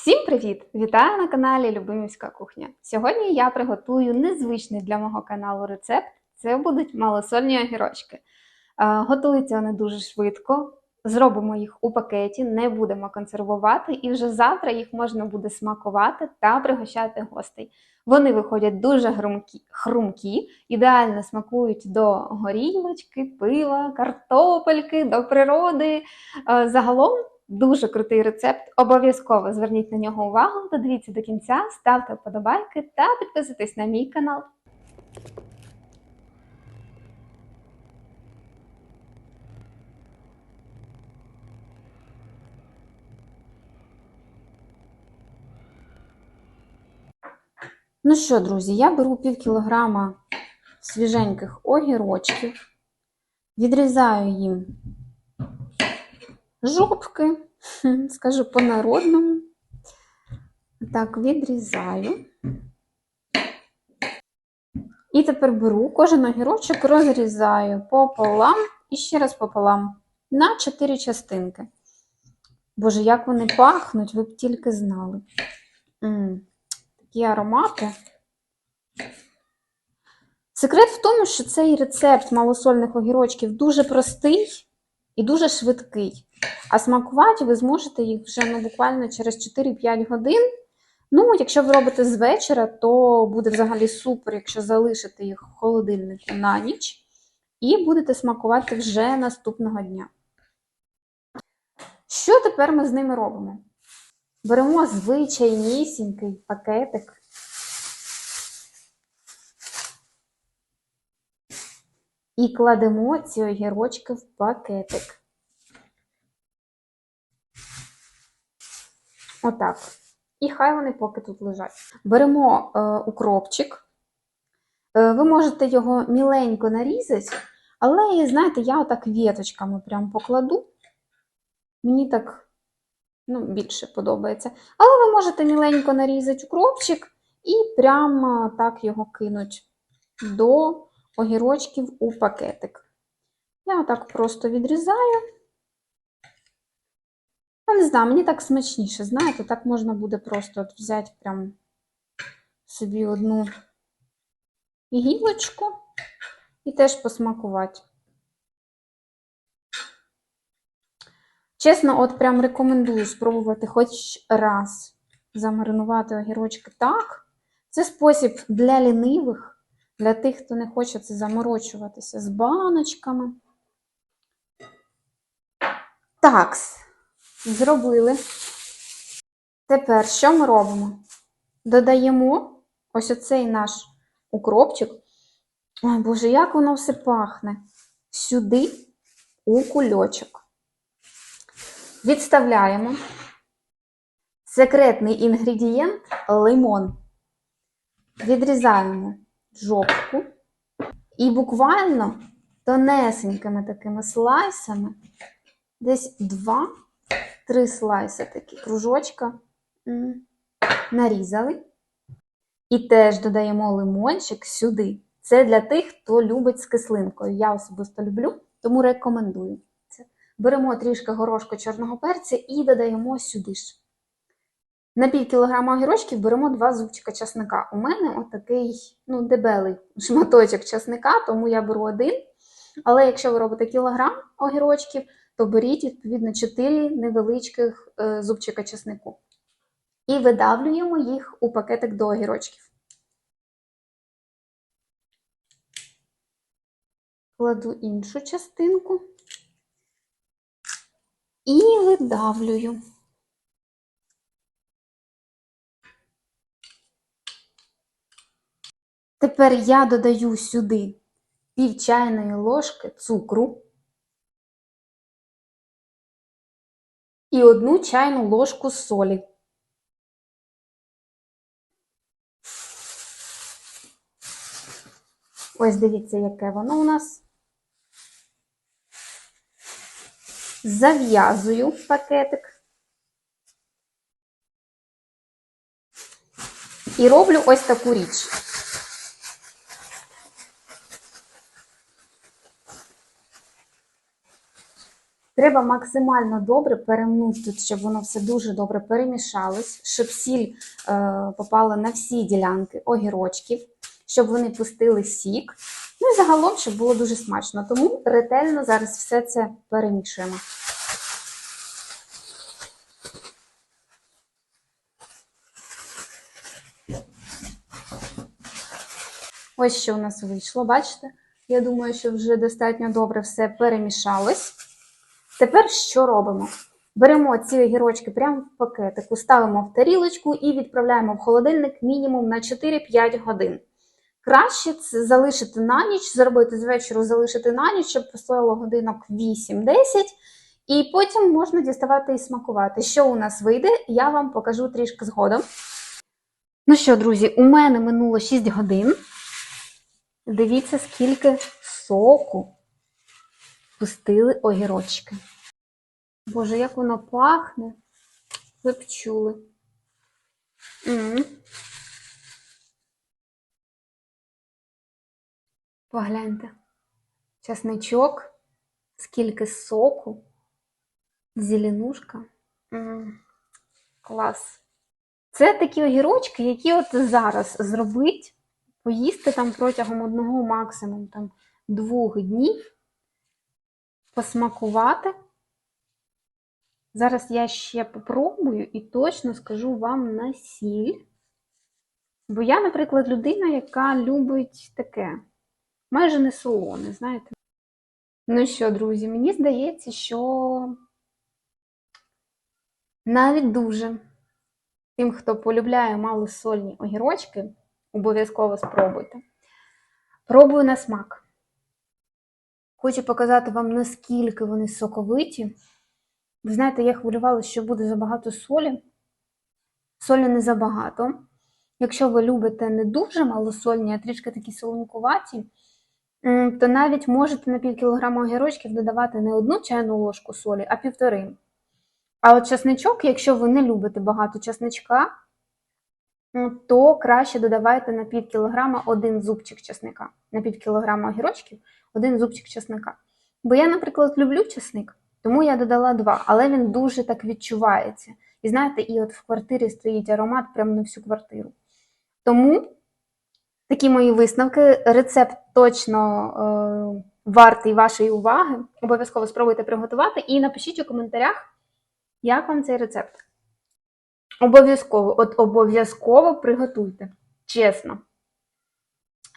Всім привіт! Вітаю на каналі Любимівська кухня. Сьогодні я приготую незвичний для мого каналу рецепт. Це будуть малосольні огірочки. Е, Готуються вони дуже швидко. Зробимо їх у пакеті, не будемо консервувати, і вже завтра їх можна буде смакувати та пригощати гостей. Вони виходять дуже хрумкі, хрумкі ідеально смакують до горілочки, пива, картопельки, до природи. Е, Загалом Дуже крутий рецепт. Обов'язково зверніть на нього увагу, додивіться до кінця, ставте вподобайки та підписуйтесь на мій канал. Ну що, друзі, я беру пів кілограма свіженьких огірочків, відрізаю їм жопки, скажу по-народному. Так, відрізаю. І тепер беру кожен огірочок, розрізаю пополам і ще раз пополам на 4 частинки. Боже, як вони пахнуть, ви б тільки знали. М, Такі аромати. Секрет в тому, що цей рецепт малосольних огірочків дуже простий і дуже швидкий. А смакувати ви зможете їх вже ну, буквально через 4-5 годин. Ну, якщо ви робите з вечора, то буде взагалі супер, якщо залишите їх в холодильнику на ніч, і будете смакувати вже наступного дня. Що тепер ми з ними робимо? Беремо звичайнісінький пакетик. І кладемо ці огірочки в пакетик. Отак. І хай вони поки тут лежать. Беремо е, укропчик. Е, ви можете його міленько нарізати, але, знаєте, я отак віточками прям покладу. Мені так ну, більше подобається. Але ви можете міленько нарізати укропчик і прямо так його кинуть до огірочків у пакетик. Я отак просто відрізаю. Я не знаю, мені так смачніше, знаєте, так можна буде просто от взяти прям собі одну гілочку і теж посмакувати. Чесно, от прям рекомендую спробувати хоч раз замаринувати огірочки так. Це спосіб для лінивих, для тих, хто не хоче це заморочуватися з баночками. Такс. Зробили. Тепер що ми робимо? Додаємо ось оцей наш укропчик. Ой, Боже, як воно все пахне. Сюди у кульочок. Відставляємо. Секретний інгредієнт лимон. Відрізаємо жовтку. І буквально тонесенькими такими слайсами, десь два три слайси такі кружочка нарізали. І теж додаємо лимончик сюди. Це для тих, хто любить з кислинкою. Я особисто люблю, тому рекомендую. Беремо трішки горошку чорного перця і додаємо сюди ж. На пів кілограма огірочків беремо два зубчика часника. У мене отакий ну, дебелий шматочок часника, тому я беру один. Але якщо ви робите кілограм огірочків, то беріть, відповідно, 4 невеличких е, зубчика чеснику. І видавлюємо їх у пакетик до огірочків. Кладу іншу частинку і видавлюю. Тепер я додаю сюди пів чайної ложки цукру. І одну чайну ложку солі. Ось дивіться, яке воно у нас. Зав'язую пакетик. І роблю ось таку річ. Треба максимально добре перемнути щоб воно все дуже добре перемішалось, щоб сіль е, попала на всі ділянки огірочків, щоб вони пустили сік. Ну і загалом, щоб було дуже смачно. Тому ретельно зараз все це перемішуємо. Ось що у нас вийшло, бачите? Я думаю, що вже достатньо добре все перемішалось. Тепер що робимо? Беремо ці огірочки прямо в пакетику, ставимо в тарілочку і відправляємо в холодильник мінімум на 4-5 годин. Краще це залишити на ніч, зробити з вечора, залишити на ніч, щоб постояло годинок 8-10, і потім можна діставати і смакувати. Що у нас вийде, я вам покажу трішки згодом. Ну що, друзі, у мене минуло 6 годин. Дивіться, скільки соку пустили огірочки. Боже, як воно пахне. Ви б чули. Погляньте. Часничок, скільки соку, зеленушка. Клас. Це такі огірочки, які от зараз зробить, поїсти там протягом одного максимум там, двох днів, посмакувати. Зараз я ще попробую і точно скажу вам на сіль. Бо я, наприклад, людина, яка любить таке, майже не солоне, знаєте. Ну що, друзі, мені здається, що навіть дуже тим, хто полюбляє малосольні огірочки, обов'язково спробуйте. Пробую на смак. Хочу показати вам, наскільки вони соковиті. Ви знаєте, я хвилювалася, що буде забагато солі. Солі не забагато. Якщо ви любите не дуже малосольні, а трішки такі солонкуваті, то навіть можете на пів кілограма огірочків додавати не одну чайну ложку солі, а півтори. А от часничок, якщо ви не любите багато часничка, то краще додавайте на пів кілограма один зубчик часника. На пів кілограма огірочків один зубчик часника. Бо я, наприклад, люблю часник. Тому я додала два, але він дуже так відчувається. І знаєте, і от в квартирі стоїть аромат прямо на всю квартиру. Тому такі мої висновки. Рецепт точно е, вартий вашої уваги. Обов'язково спробуйте приготувати і напишіть у коментарях, як вам цей рецепт. Обов'язково, от обов'язково приготуйте. Чесно.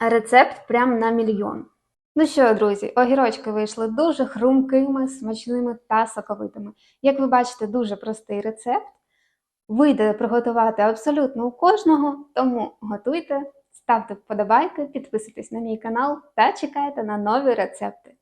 Рецепт прям на мільйон. Ну що, друзі, огірочки вийшли дуже хрумкими, смачними та соковитими. Як ви бачите, дуже простий рецепт. Вийде приготувати абсолютно у кожного, тому готуйте, ставте вподобайки, підписуйтесь на мій канал та чекайте на нові рецепти.